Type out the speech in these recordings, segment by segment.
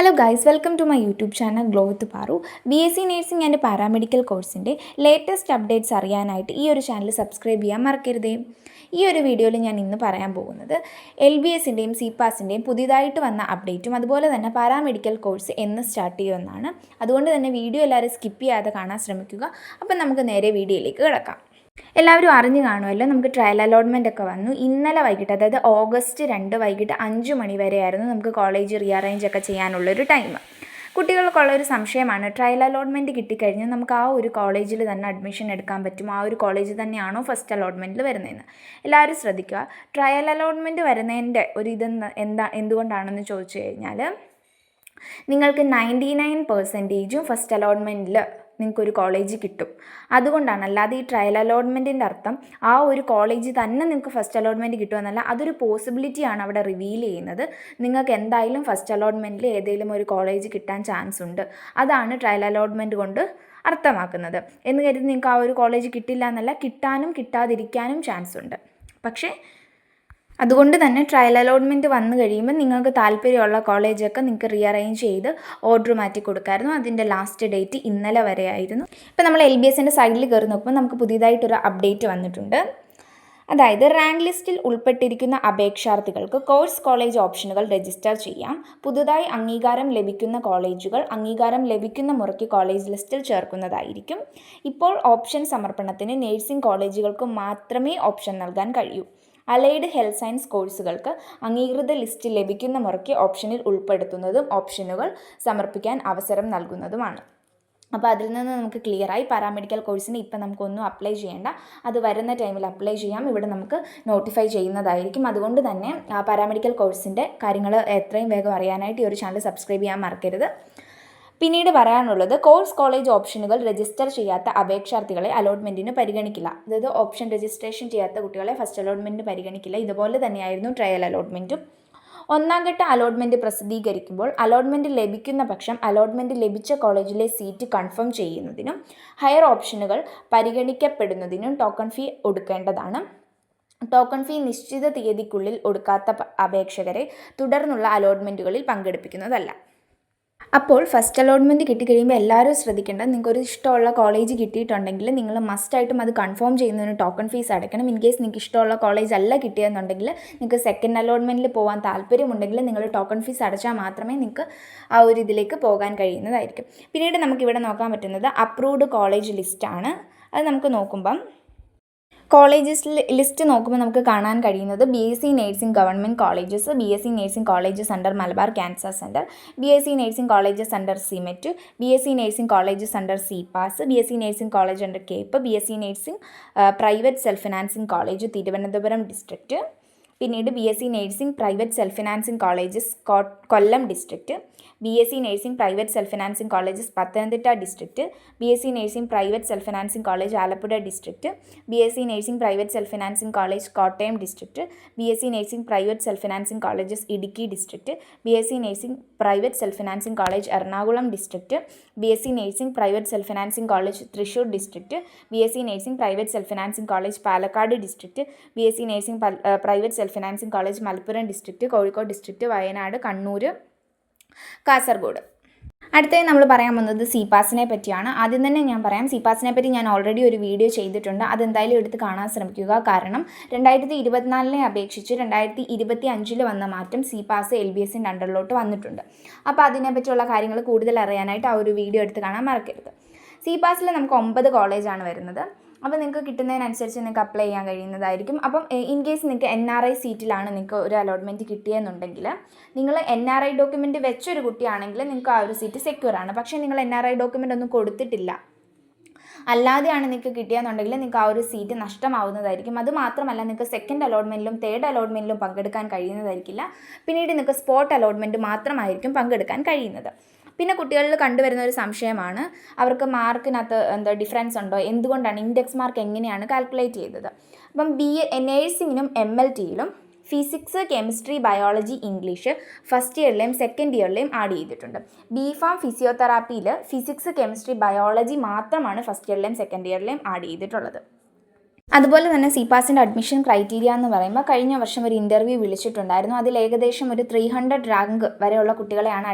Hello guys welcome to my YouTube channel glow with Paru B S C nursing and paramedical കോഴ്സിന്റെ latest updates അറിയാനായിട്ട് ഈ ഒരു channel subscribe ചെയ്യാൻ മറക്കരുതേ. ഈ ഒരു വീഡിയോയിൽ ഞാൻ ഇന്ന് പറയാൻ പോകുന്നത് എൽ ബി എസിന്റെയും സി പാസിന്റെയും പുതിയതായിട്ട് വന്ന അപ്ഡേറ്റും അതുപോലെ തന്നെ പാരാമെഡിക്കൽ കോഴ്സ് എന്ന് സ്റ്റാർട്ട് ചെയ്യുമെന്നാണ്. അതുകൊണ്ട് തന്നെ വീഡിയോ എല്ലാവരും സ്കിപ്പ് ചെയ്യാതെ കാണാൻ ശ്രമിക്കുക. അപ്പം നമുക്ക് നേരെ വീഡിയോയിലേക്ക് കിടക്കാം. എല്ലാവരും അറിഞ്ഞു കാണുമല്ലോ നമുക്ക് ട്രയൽ അലോട്ട്മെന്റ് ഒക്കെ വന്നു. ഇന്നലെ വൈകിട്ട് അതായത് ഓഗസ്റ്റ് രണ്ട് വൈകിട്ട് അഞ്ച് മണി വരെയായിരുന്നു നമുക്ക് കോളേജ് റീഅറേഞ്ച് ഒക്കെ ചെയ്യാനുള്ളൊരു ടൈം കുട്ടികൾക്കുള്ള ഒരു സംശയമാണ് ട്രയൽ അലോട്ട്മെന്റ് കിട്ടിക്കഴിഞ്ഞാൽ നമുക്ക് ആ ഒരു കോളേജിൽ തന്നെ അഡ്മിഷൻ എടുക്കാൻ പറ്റും. ആ ഒരു കോളേജ് തന്നെയാണോ ഫസ്റ്റ് അലോട്ട്മെന്റിൽ വരുന്നതെന്ന്. എല്ലാവരും ശ്രദ്ധിക്കുക. ട്രയൽ അലോട്ട്മെന്റ് വരുന്നതിന്റെ ഒരു ഇതെന്ന് എന്താ എന്തുകൊണ്ടാണെന്ന് ചോദിച്ചു കഴിഞ്ഞാൽ നിങ്ങൾക്ക് നയന്റി നയൻ പെർസെന്റേജും ഫസ്റ്റ് അലോട്ട്മെന്റിൽ നിങ്ങൾക്കൊരു കോളേജ് കിട്ടും. അതുകൊണ്ടാണ് അല്ലാതെ ഈ ട്രയൽ അലോട്ട്മെന്റിന്റെ അർത്ഥം ആ ഒരു കോളേജ് തന്നെ നിങ്ങൾക്ക് ഫസ്റ്റ് അലോട്ട്മെന്റ് കിട്ടുമെന്നല്ല അതൊരു പോസിബിലിറ്റിയാണ് അവിടെ റിവീൽ ചെയ്യുന്നത്. നിങ്ങൾക്ക് എന്തായാലും ഫസ്റ്റ് അലോട്ട്മെന്റിൽ ഏതെങ്കിലും ഒരു കോളേജ് കിട്ടാൻ ചാൻസ് ഉണ്ട്. അതാണ് ട്രയൽ അലോട്ട്മെന്റ് കൊണ്ട് അർത്ഥമാക്കുന്നത്. എന്ന് കരുതി നിങ്ങൾക്ക് ആ ഒരു കോളേജ് കിട്ടില്ല എന്നല്ല കിട്ടാനും കിട്ടാതിരിക്കാനും ചാൻസ് ഉണ്ട്. പക്ഷേ അതുകൊണ്ട് തന്നെ ട്രയൽ അലോട്ട്മെന്റ് വന്നു കഴിയുമ്പോൾ നിങ്ങൾക്ക് താല്പര്യമുള്ള കോളേജൊക്കെ നിങ്ങൾക്ക് റീഅറേഞ്ച് ചെയ്ത് ഓർഡർ മാറ്റി കൊടുക്കായിരുന്നു. അതിന്റെ ലാസ്റ്റ് ഡേറ്റ് ഇന്നലെ വരെ ആയിരുന്നു. ഇപ്പോൾ നമ്മൾ എൽ ബി എസിന്റെ സൈഡിൽ കയറി നോക്കുമ്പോൾ നമുക്ക് പുതിയതായിട്ടൊരു അപ്ഡേറ്റ് വന്നിട്ടുണ്ട്. അതായത് റാങ്ക് ലിസ്റ്റിൽ ഉൾപ്പെട്ടിരിക്കുന്ന അപേക്ഷാർത്ഥികൾക്ക് കോഴ്സ് കോളേജ് ഓപ്ഷനുകൾ രജിസ്റ്റർ ചെയ്യാം. പുതുതായി അംഗീകാരം ലഭിക്കുന്ന കോളേജുകൾ അംഗീകാരം ലഭിക്കുന്ന മുറയ്ക്ക് കോളേജ് ലിസ്റ്റിൽ ചേർക്കുന്നതായിരിക്കും. ഇപ്പോൾ ഓപ്ഷൻ സമർപ്പണത്തിന് നേഴ്സിംഗ് കോളേജുകൾക്ക് മാത്രമേ ഓപ്ഷൻ നൽകാൻ കഴിയൂ. അലൈഡ് ഹെൽത്ത് സയൻസ് കോഴ്സുകൾക്ക് അംഗീകൃത ലിസ്റ്റ് ലഭിക്കുന്ന മുറയ്ക്ക് ഓപ്ഷനിൽ ഉൾപ്പെടുത്തുന്നതും ഓപ്ഷനുകൾ സമർപ്പിക്കാൻ അവസരം നൽകുന്നതുമാണ്. അപ്പോൾ അതിൽ നിന്ന് നമുക്ക് ക്ലിയറായി പാരാമെഡിക്കൽ കോഴ്സിന് ഇപ്പം നമുക്കൊന്നും അപ്ലൈ ചെയ്യേണ്ട. അത് വരുന്ന ടൈമിൽ അപ്ലൈ ചെയ്യാം. ഇവിടെ നമുക്ക് നോട്ടിഫൈ ചെയ്യുന്നതായിരിക്കും. അതുകൊണ്ട് തന്നെ പാരാമെഡിക്കൽ കോഴ്സിന്റെ കാര്യങ്ങൾ എത്രയും വേഗം അറിയാനായിട്ട് ഈ ഒരു ചാനൽ സബ്സ്ക്രൈബ് ചെയ്യാൻ മറക്കരുത്. പിന്നീട് പറയാനുള്ളത് കോഴ്സ് കോളേജ് ഓപ്ഷനുകൾ രജിസ്റ്റർ ചെയ്യാത്ത അപേക്ഷാർത്ഥികളെ അലോട്ട്മെന്റിന് പരിഗണിക്കില്ല. അതായത് ഓപ്ഷൻ രജിസ്ട്രേഷൻ ചെയ്യാത്ത കുട്ടികളെ ഫസ്റ്റ് അലോട്ട്മെന്റിന് പരിഗണിക്കില്ല. ഇതുപോലെ തന്നെയായിരുന്നു ട്രയൽ അലോട്ട്മെന്റും ഒന്നാം ഘട്ട അലോട്ട്മെന്റ് പ്രസിദ്ധീകരിക്കുമ്പോൾ അലോട്ട്മെന്റ് ലഭിക്കുന്ന പക്ഷം അലോട്ട്മെന്റ് ലഭിച്ച കോളേജിലെ സീറ്റ് കൺഫേം ചെയ്യുന്നതിനും ഹയർ ഓപ്ഷനുകൾ പരിഗണിക്കപ്പെടുന്നതിനും ടോക്കൺ ഫീ ഒടുക്കേണ്ടതാണ്. ടോക്കൺ ഫീ നിശ്ചിത തീയതിക്കുള്ളിൽ ഒടുക്കാത്ത അപേക്ഷകരെ തുടർന്നുള്ള അലോട്ട്മെന്റുകളിൽ പങ്കെടുപ്പിക്കുന്നതല്ല. അപ്പോൾ ഫസ്റ്റ് അലോട്ട്മെന്റ് കിട്ടിക്കഴിയുമ്പോൾ എല്ലാവരും ശ്രദ്ധിക്കേണ്ടത് നിങ്ങൾക്ക് ഒരു ഇഷ്ടമുള്ള കോളേജ് കിട്ടിയിട്ടുണ്ടെങ്കിൽ നിങ്ങൾ മസ്റ്റായിട്ടും അത് കൺഫേം ചെയ്യുന്നതിന് ടോക്കൺ ഫീസ് അടയ്ക്കണം. ഇൻ കേസ് നിങ്ങൾക്ക് ഇഷ്ടമുള്ള കോളേജ് അല്ല കിട്ടിയെന്നുണ്ടെങ്കിൽ നിങ്ങൾക്ക് സെക്കൻഡ് അലോട്ട്മെന്റിൽ പോകാൻ താല്പര്യമുണ്ടെങ്കിൽ നിങ്ങൾ ടോക്കൺ ഫീസ് അടച്ചാൽ മാത്രമേ നിങ്ങൾക്ക് ആ ഒരു ഇതിലേക്ക് പോകാൻ കഴിയുന്നതായിരിക്കും. പിന്നീട് നമുക്കിവിടെ നോക്കാൻ പറ്റുന്നത് അപ്രൂവ്ഡ് കോളേജ് ലിസ്റ്റാണ് അത് നമുക്ക് നോക്കുമ്പം കോളേജസ് ലിസ്റ്റ് നോക്കുമ്പോൾ നമുക്ക് കാണാൻ കഴിയുന്നത് B S C nursing government colleges B S C nursing colleges under Malabar cancer centre B S C nursing colleges under SIMET B S C nursing colleges under C PAS B S C nursing college under CAPE B S C nursing private self financing college Thiruvananthapuram district പിന്നീട് B S C nursing private self financing colleges Kollam district B S C nursing private self financing colleges Pathanamthitta district B S C nursing private self financing college Alappuzha district B S C nursing private self financing college Kottayam district B S C nursing private self financing colleges Idukki district B S C nursing private self financing college Ernakulam district B S C nursing private self financing college Thrissur district B S C nursing private self financing college Palakkad district B S C nursing private self financing college Malappuram district Kozhikode district Wayanad Kannur Kasaragod. അടുത്തതായി നമ്മൾ പറയാൻ പോകുന്നത് C പാസിനെ പറ്റിയാണ്. ആദ്യം തന്നെ ഞാൻ പറയാം C പാസിനെ പറ്റി ഞാൻ ഓൾറെഡി ഒരു വീഡിയോ ചെയ്തിട്ടുണ്ട്. അതെന്തായാലും എടുത്ത് കാണാൻ ശ്രമിക്കുക. കാരണം രണ്ടായിരത്തി ഇരുപത്തിനാലിനെ അപേക്ഷിച്ച് രണ്ടായിരത്തി ഇരുപത്തി അഞ്ചിൽ വന്ന മാറ്റം സി പാസ് എൽ ബി എസിന്റെ അണ്ടറിലോട്ട് വന്നിട്ടുണ്ട്. അപ്പോൾ അതിനെപ്പറ്റിയുള്ള കാര്യങ്ങൾ കൂടുതൽ അറിയാനായിട്ട് ആ ഒരു വീഡിയോ എടുത്ത് കാണാൻ മറക്കരുത്. സി പാസിൽ നമുക്ക് ഒമ്പത് കോളേജാണ് വരുന്നത്. അപ്പോൾ നിങ്ങൾക്ക് കിട്ടുന്നതിനനുസരിച്ച് നിങ്ങൾക്ക് അപ്ലൈ ചെയ്യാൻ കഴിയുന്നതായിരിക്കും. അപ്പം ഇൻ കേസ് നിങ്ങൾക്ക് എൻ ആർ ഐ സീറ്റിലാണ് നിങ്ങൾക്ക് ഒരു അലോട്ട്മെന്റ് കിട്ടിയെന്നുണ്ടെങ്കിൽ നിങ്ങൾ എൻ ആർ ഐ ഡോക്യുമെന്റ് വെച്ചൊരു കുട്ടിയാണെങ്കിൽ നിങ്ങൾക്ക് ആ ഒരു സീറ്റ് സെക്യൂർ ആണ്. പക്ഷേ നിങ്ങൾ എൻ ആർ ഐ ഡോക്യുമെന്റ് ഒന്നും കൊടുത്തിട്ടില്ല. അല്ലാതെയാണ് നിങ്ങൾക്ക് കിട്ടിയെന്നുണ്ടെങ്കിൽ നിങ്ങൾക്ക് ആ ഒരു സീറ്റ് നഷ്ടമാവുന്നതായിരിക്കും. അത് മാത്രമല്ല നിങ്ങൾക്ക് സെക്കൻഡ് അലോട്ട്മെന്റിലും തേർഡ് അലോട്ട്മെന്റിലും പങ്കെടുക്കാൻ കഴിയുന്നതായിരിക്കില്ല. പിന്നീട് നിങ്ങൾക്ക് സ്പോട്ട് അലോട്ട്മെന്റ് മാത്രമായിരിക്കും പങ്കെടുക്കാൻ കഴിയുന്നത്. പിന്നെ കുട്ടികളിൽ കണ്ടുവരുന്ന ഒരു സംശയമാണ്. അവർക്ക് മാർക്കിനകത്ത് എന്താ ഡിഫറൻസ് ഉണ്ടോ? എന്തുകൊണ്ടാണ് ഇൻഡെക്സ് മാർക്ക് എങ്ങനെയാണ് കാൽക്കുലേറ്റ് ചെയ്തത്? അപ്പം ബി എ നേഴ്സിങ്ങിനും M L ടിയിലും physics chemistry biology English first ഇയറിലെയും second ഇയറിലെയും ആഡ് ചെയ്തിട്ടുണ്ട്. ബി ഫാം ഫിസിയോതെറാപ്പിയിൽ ഫിസിക്സ് കെമിസ്ട്രി ബയോളജി മാത്രമാണ് ഫസ്റ്റ് ഇയറിലെയും സെക്കൻഡ് ഇയറിലെയും ആഡ് ചെയ്തിട്ടുള്ളത്. അതുപോലെ തന്നെ സി പാസിന്റെ അഡ്മിഷൻ ക്രൈറ്റീരിയ എന്ന് പറയുമ്പോൾ കഴിഞ്ഞ വർഷം ഒരു ഇന്റർവ്യൂ വിളിച്ചിട്ടുണ്ടായിരുന്നു. അതിൽ ഏകദേശം ഒരു ത്രീ ഹൺഡ്രഡ് റാങ്ക് വരെയുള്ള കുട്ടികളെയാണ്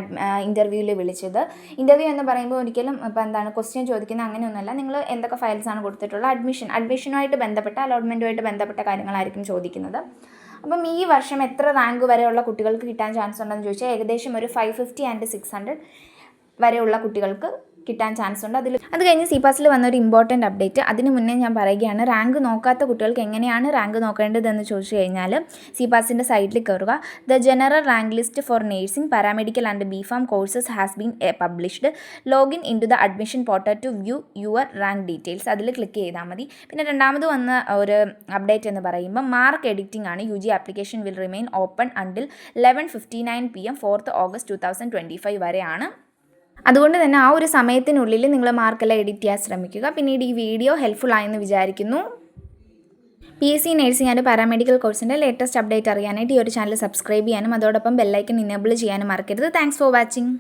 ഇന്റർവ്യൂവിൽ വിളിച്ചത്. ഇന്റർവ്യൂ എന്ന് പറയുമ്പോൾ ഒരിക്കലും ഇപ്പോൾ എന്താണ് ക്വസ്റ്റ്യൻ ചോദിക്കുന്ന അങ്ങനെയൊന്നുമല്ല. നിങ്ങൾ എന്തൊക്കെ ഫയൽസാണ് കൊടുത്തിട്ടുള്ളത്? അഡ്മിഷൻ അഡ്മിഷനുമായിട്ട് ബന്ധപ്പെട്ട അലോട്ട്മെന്റുമായിട്ട് ബന്ധപ്പെട്ട കാര്യങ്ങളായിരിക്കും ചോദിക്കുന്നത്. അപ്പം ഈ വർഷം എത്ര റാങ്ക് വരെയുള്ള കുട്ടികൾക്ക് കിട്ടാൻ ചാൻസ് ഉണ്ടെന്ന് ചോദിച്ചാൽ ഏകദേശം ഒരു five fifty and six hundred വരെയുള്ള കുട്ടികൾക്ക് കിട്ടാൻ ചാൻസ് ഉണ്ട്. അതിൽ അത് കഴിഞ്ഞ് സി പാസിൽ വന്ന ഒരു ഇമ്പോർട്ടന്റ് അപ്ഡേറ്റ് അതിന് മുന്നേ ഞാൻ പറയുകയാണ് റാങ്ക് നോക്കാത്ത കുട്ടികൾക്ക് എങ്ങനെയാണ് റാങ്ക് നോക്കേണ്ടതെന്ന് ചോദിച്ചു കഴിഞ്ഞാൽ സി പാസിന്റെ സൈറ്റിൽ കയറുക the general rank list for nursing paramedical and B pharm courses has been published login in to the admission portal to view your rank details അതിൽ ക്ലിക്ക് ചെയ്താൽ മതി. പിന്നെ രണ്ടാമത് വന്ന ഒരു അപ്ഡേറ്റ് എന്ന് പറയുമ്പോൾ മാർക്ക് എഡിറ്റിംഗ് ആണ്. U G application will remain open until eleven fifty nine P M fourth August two thousand twenty five വരെയാണ്. അതുകൊണ്ട് തന്നെ ആ ഒരു സമയത്തിനുള്ളിൽ നിങ്ങൾ മാർക്കെല്ലാം എഡിറ്റ് ചെയ്യാൻ ശ്രമിക്കുക. പിന്നീട് ഈ വീഡിയോ ഹെൽപ്ഫുൾ ആയെന്ന് വിചാരിക്കുന്നു. P S C nursing and paramedical കോഴ്സിന്റെ ലേറ്റസ്റ്റ് അപ്ഡേറ്റ് അറിയാനായിട്ട് ഈ ഒരു ചാനൽ സബ്സ്ക്രൈബ് ചെയ്യാനും അതോടൊപ്പം ബെല്ലൈക്കൺ ഇനേബിൾ ചെയ്യാനും മറക്കരുത്. Thanks for watching